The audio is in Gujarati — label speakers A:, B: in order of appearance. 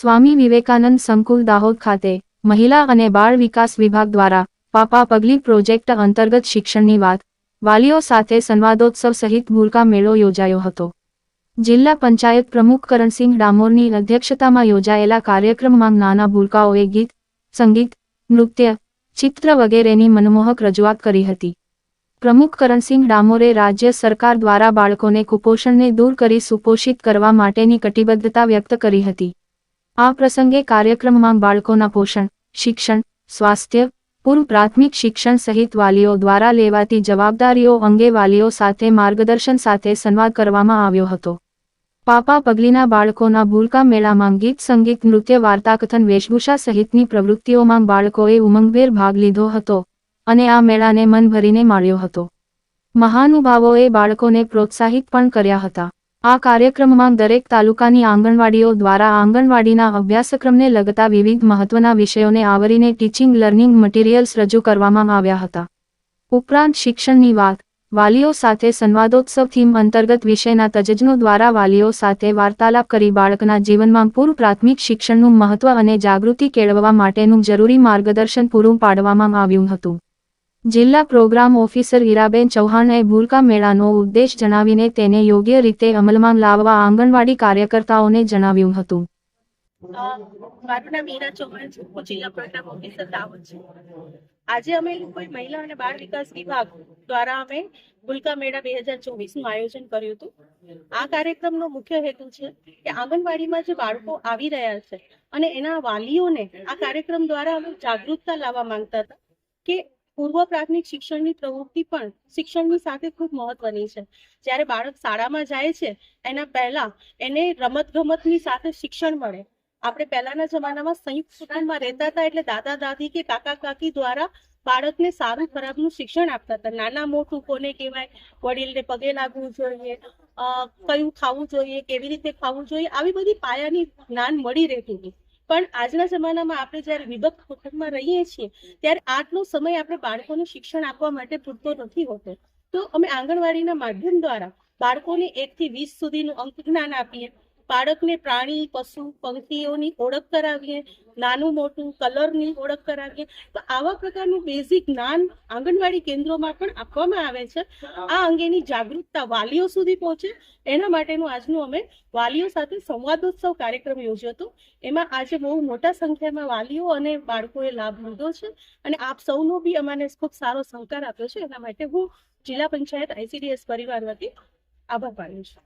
A: સ્વામી વિવેકાનંદ સંકુલ દાહોદ ખાતે મહિલા અને બાળ વિકાસ વિભાગ દ્વારા પાપા પગલી પ્રોજેક્ટ અંતર્ગત શિક્ષણની વાત, વાલીઓ સાથે સંવાદોત્સવ સહિત ભૂલકા મેળો યોજાયો હતો. જિલ્લા પંચાયત પ્રમુખ કરણસિંહ ડામોરની અધ્યક્ષતામાં યોજાયેલા કાર્યક્રમમાં નાના ભૂલકાઓએ ગીત, સંગીત, નૃત્ય, ચિત્ર વગેરેની મનમોહક રજૂઆત કરી હતી. પ્રમુખ કરણસિંહ ડામોરે રાજ્ય સરકાર દ્વારા બાળકોને કુપોષણને દૂર કરી સુપોષિત કરવા માટેની કટિબદ્ધતા વ્યક્ત કરી હતી. આ પ્રસંગે કાર્યક્રમમાં બાળકોના પોષણ, શિક્ષણ, સ્વાસ્થ્ય પૂર્વ પ્રાથમિક શિક્ષણ સહિત વાલીઓ દ્વારા લેવાતી જવાબદારીઓ અંગે વાલીઓ સાથે માર્ગદર્શન સાથે સંવાદ કરવામાં આવ્યો હતો. પાપા પગલીના બાળકોના ભૂલકા મેળામાં ગીત સંગીત નૃત્ય વાર્તાકથન વેશભૂષા સહિતની પ્રવૃત્તિઓમાં બાળકોએ ઉમંગભેર ભાગ લીધો હતો અને આ મેળાને મન ભરીને માણ્યો હતો. મહાનુભાવોએ બાળકોને પ્રોત્સાહિત પણ કર્યા હતા. આ કાર્યક્રમમાં દરેક તાલુકાની આંગણવાડીઓ દ્વારા આંગણવાડીના અભ્યાસક્રમને લગતા વિવિધ મહત્વના વિષયોને આવરીને ટીચિંગ લર્નિંગ મટીરિયલ્સ રજૂ કરવામાં આવ્યા હતા. ઉપરાંત શિક્ષણની વાત, વાલીઓ સાથે સંવાદોત્સવ થીમ અંતર્ગત વિષયના તજજ્ઞો દ્વારા વાલીઓ સાથે વાર્તાલાપ કરી બાળકના જીવનમાં પૂર્વ પ્રાથમિક શિક્ષણનું મહત્વ અને જાગૃતિ કેળવવા માટેનું જરૂરી માર્ગદર્શન પૂરું પાડવામાં આવ્યું હતું. જિલ્લા પ્રોગ્રામ ઓફિસર હીરાબેન ચૌહાણે ભૂલકા મેળાનો ઉદ્દેશ જણાવીને તેને યોગ્ય રીતે અમલમાં લાવવા આંગણવાડી કાર્યકર્તાઓને જણાવ્યું હતું.
B: આજે અમે કોઈ મહિલા અને બાળ વિકાસ વિભાગ દ્વારા અમે ગુલકા મેળા બે હજાર ચોવીસનું આયોજન કર્યું હતું. આ કાર્યક્રમનો મુખ્ય હેતુ છે કે આંગણવાડીમાં જે બાળકો આવી રહ્યા છે અને એના વાલીઓને આ કાર્યક્રમ દ્વારા અમે જાગૃતતા લાવવા માંગતા હતા કે પૂર્વ પ્રાથમિક શિક્ષણની પ્રવૃત્તિ પણ શિક્ષણની સાથે ખૂબ મહત્વની છે. જ્યારે બાળક શાળામાં જાય છે, એના પહેલા એને રમત ગમતની સાથે શિક્ષણ મળે. આપણે પહેલાના જમાનામાં સંયુક્ત કુટુંબમાં રહેતા હતા એટલે દાદા, દાદી કે કાકા, કાકી દ્વારા બાળકને સારું ખરાબનું શિક્ષણ આપતા હતા. નાના મોટું કોને કહેવાય? વડીલને પગે લાગવું જોઈએ કયું ખાવું જોઈએ, કેવી રીતે ખાવું જોઈએ, આવી બધી પાયાની જ્ઞાન મળી રહેતું હતું. પણ આજના જમાનામાં આપણે જ્યારે વિભક્ત વખતમાં રહીએ છીએ, ત્યારે આટલો સમય આપણે બાળકોને શિક્ષણ આપવા માટે પૂરતો નથી હોતો. તો અમે આંગણવાડીના માધ્યમ દ્વારા બાળકોને એક થી વીસ સુધીનું અંક જ્ઞાન આપીએ. બાળકને પ્રાણી, પશુ, પંખીઓની ઓળખ કરાવીએ, નાનું મોટું કલરની ઓળખ કરાવીએ. તો આવા પ્રકારનું બેઝિક જ્ઞાન આંગણવાડી કેન્દ્રોમાં પણ આપવામાં આવે છે. આ અંગેની જાગૃતતા વાલીઓ સુધી પહોંચે. એના માટેનું આજનું અમે વાલીઓ સાથે સંવાદોત્સવ કાર્યક્રમ યોજ્યો હતો. એમાં આજે બહુ મોટા સંખ્યામાં વાલીઓ અને બાળકોએ લાભ લીધો છે. અને આપ સૌનો બી અમાને ખૂબ સારો સહકાર આપ્યો છે. એના માટે હું જિલ્લા પંચાયત આઈસીડીએસ પરિવાર વતી આભાર માનું છું.